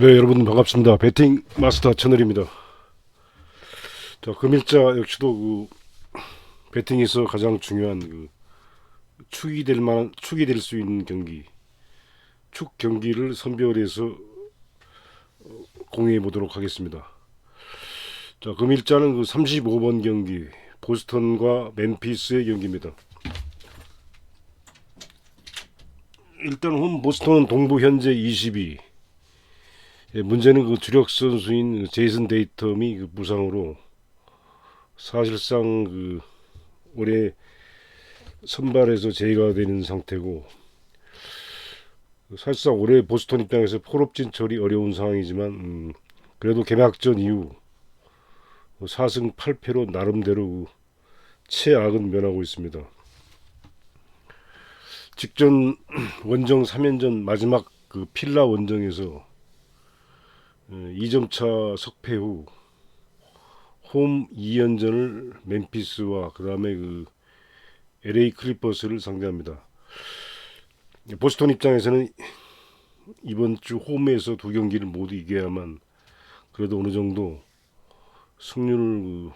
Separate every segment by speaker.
Speaker 1: 네, 여러분 반갑습니다. 배팅 마스터 채널입니다. 자, 금일자 역시도 그 배팅에서 가장 중요한 그 축이 될 만한 축이 될 수 있는 경기, 축 경기를 선별해서 어, 공유해 보도록 하겠습니다. 자, 금일자는 그 35번 경기 보스턴과 맨피스의 경기입니다. 일단 홈 보스턴은 동부 현재 22. 예, 문제는 그 주력 선수인 제이슨 데이텀이 그 부상으로 사실상 그 올해 선발에서 제의가 되는 상태고 사실상 올해 보스턴 입장에서 폴업 진출이 어려운 상황이지만 음, 그래도 개막전 이후 4승 8패로 나름대로 그 최악은 면하고 있습니다. 직전 원정 3연전 마지막 그 필라 원정에서 2점차 석패 후 홈 2연전을 멤피스와 그 다음에 그 LA 클리퍼스를 상대합니다. 보스턴 입장에서는 이번 주 홈에서 두 경기를 모두 이겨야만 그래도 어느 정도 승률을 그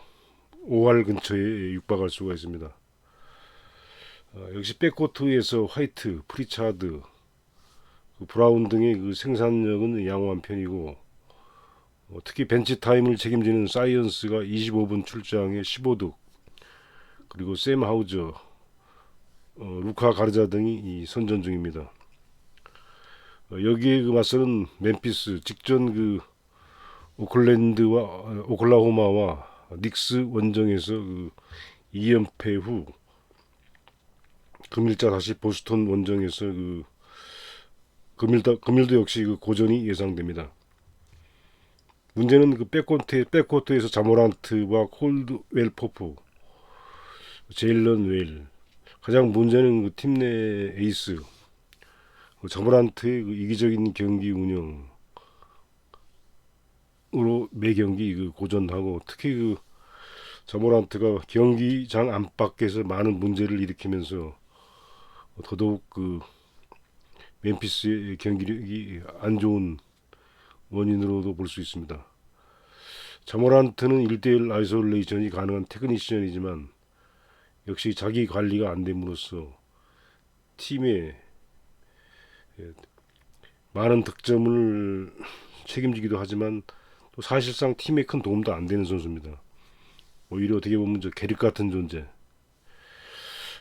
Speaker 1: 5할 근처에 육박할 수가 있습니다. 어, 역시 백코트에서 화이트, 프리차드, 그 브라운 등의 그 생산력은 양호한 편이고 어, 특히 벤치 타임을 책임지는 사이언스가 25분 출장에 15득 그리고 샘 하우저, 어, 루카 가르자 등이 이 선전 중입니다. 어, 여기에 그 맞서는 멤피스 직전 그 오클랜드와 어, 오클라호마와 닉스 원정에서 그 2연패 후 금일자 다시 보스턴 원정에서 그 금일도 금일도 역시 그 고전이 예상됩니다. 문제는 그 백코트 백코트에서 자모란트와 콜드웰 포프, 제일런 웨일 가장 문제는 그 팀 내 에이스 그 자모란트의 그 이기적인 경기 운영 으로 매 경기 그 고전하고 특히 그 자모란트가 경기장 안팎에서 많은 문제를 일으키면서 더더욱 그 멤피스의 경기력이 안 좋은 원인으로도 볼 수 있습니다. 자모란트는 1대1 아이솔레이션이 가능한 테크니션이지만 역시 자기 관리가 안 됨으로써 예, 많은 득점을 책임지기도 하지만 또 사실상 팀에 큰 도움도 안 되는 선수입니다. 오히려 어떻게 보면 저 계륵 같은 존재.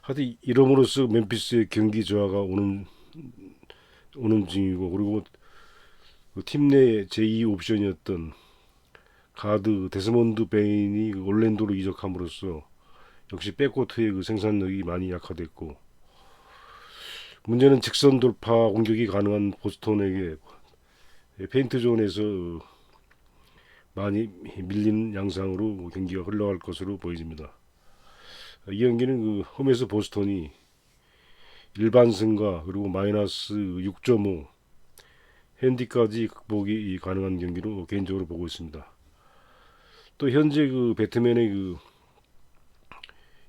Speaker 1: 하여튼 이름으로써 멤피스의 경기 저하가 오는 오는 중이고 그리고 그 팀내 제2 옵션이었던 가드 데스몬드 베인이 그 올랜도로 이적함으로써 역시 백코트의 그 생산력이 많이 약화됐고 문제는 직선 돌파 공격이 가능한 보스턴에게 페인트 존에서 많이 밀리는 양상으로 경기가 흘러갈 것으로 보여집니다. 이 경기는 그 홈에서 보스턴이 일반 승과 그리고 마이너스 6.5 핸디까지 극복이 가능한 경기로 개인적으로 보고 있습니다. 또 현재 그 배트맨의 그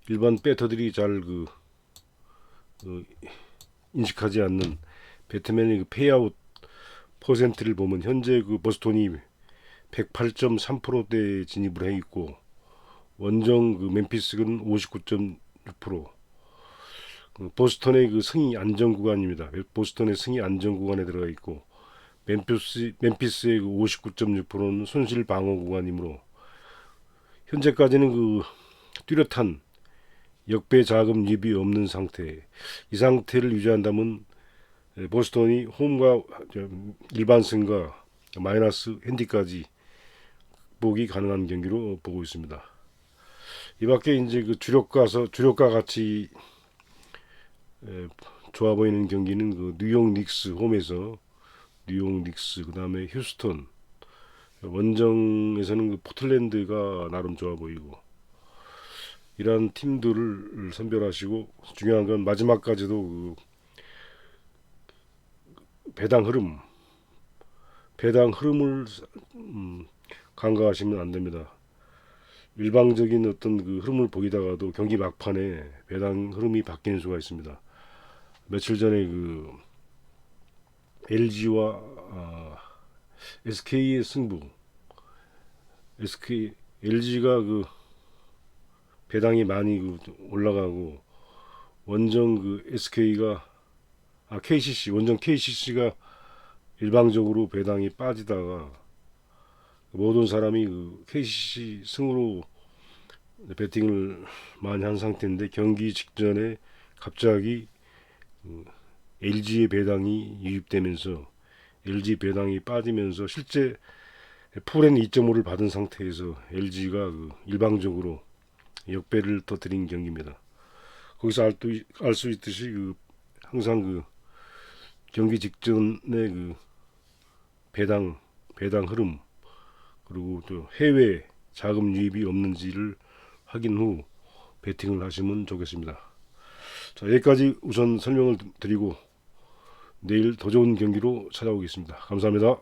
Speaker 1: 일반 배터들이 잘그 그 인식하지 않는 배트맨의 그 페이아웃 퍼센트를 보면 현재 그 보스톤이 108.3%대 진입을 해 있고 원정 그 멤피스는 59.6%. 그 보스턴의 그 승이 안정 구간입니다. 보스턴의 승이 안정 구간에 들어가 있고 멤피스 멤피스의 그 59.6%는 손실 방어 구간이므로 현재까지는 그 뚜렷한 역배 자금 유입이 없는 상태. 이 상태를 유지한다면 보스턴이 홈과 일반승과 마이너스 핸디까지 보기 가능한 경기로 보고 있습니다. 이 밖에 이제 그 주력가서 주력가 같이 좋아 보이는 경기는 그 뉴욕 닉스 홈에서 뉴욕 닉스 그다음에 휴스턴 원정에서는 그 포틀랜드가 나름 좋아 보이고 이러한 팀들을 선별하시고 중요한 건 마지막까지도 그 배당 흐름 배당 흐름을 음, 간과하시면 안 됩니다. 일방적인 어떤 그 흐름을 보이다가도 경기 막판에 배당 흐름이 바뀌는 수가 있습니다. 며칠 전에 그 LG와 아, SK의 승부. SK LG가 그 배당이 많이 그 올라가고 원정 그 SK가 아 KCC 원정 KCC가 일방적으로 배당이 빠지다가 모든 사람이 그 KCC 승으로 배팅을 많이 한 상태인데 경기 직전에 갑자기 그 LG의 배당이 유입되면서 LG 배당이 빠지면서 실제 풀엔 2.5를 받은 상태에서 LG가 그 일방적으로 역배를 터뜨린 경기입니다. 거기서 알 수 있듯이 그 항상 그 경기 직전에 그 배당 배당 흐름 그리고 또 해외 자금 유입이 없는지를 확인 후 베팅을 하시면 좋겠습니다. 자 여기까지 우선 설명을 드리고 내일 더 좋은 경기로 찾아오겠습니다. 감사합니다.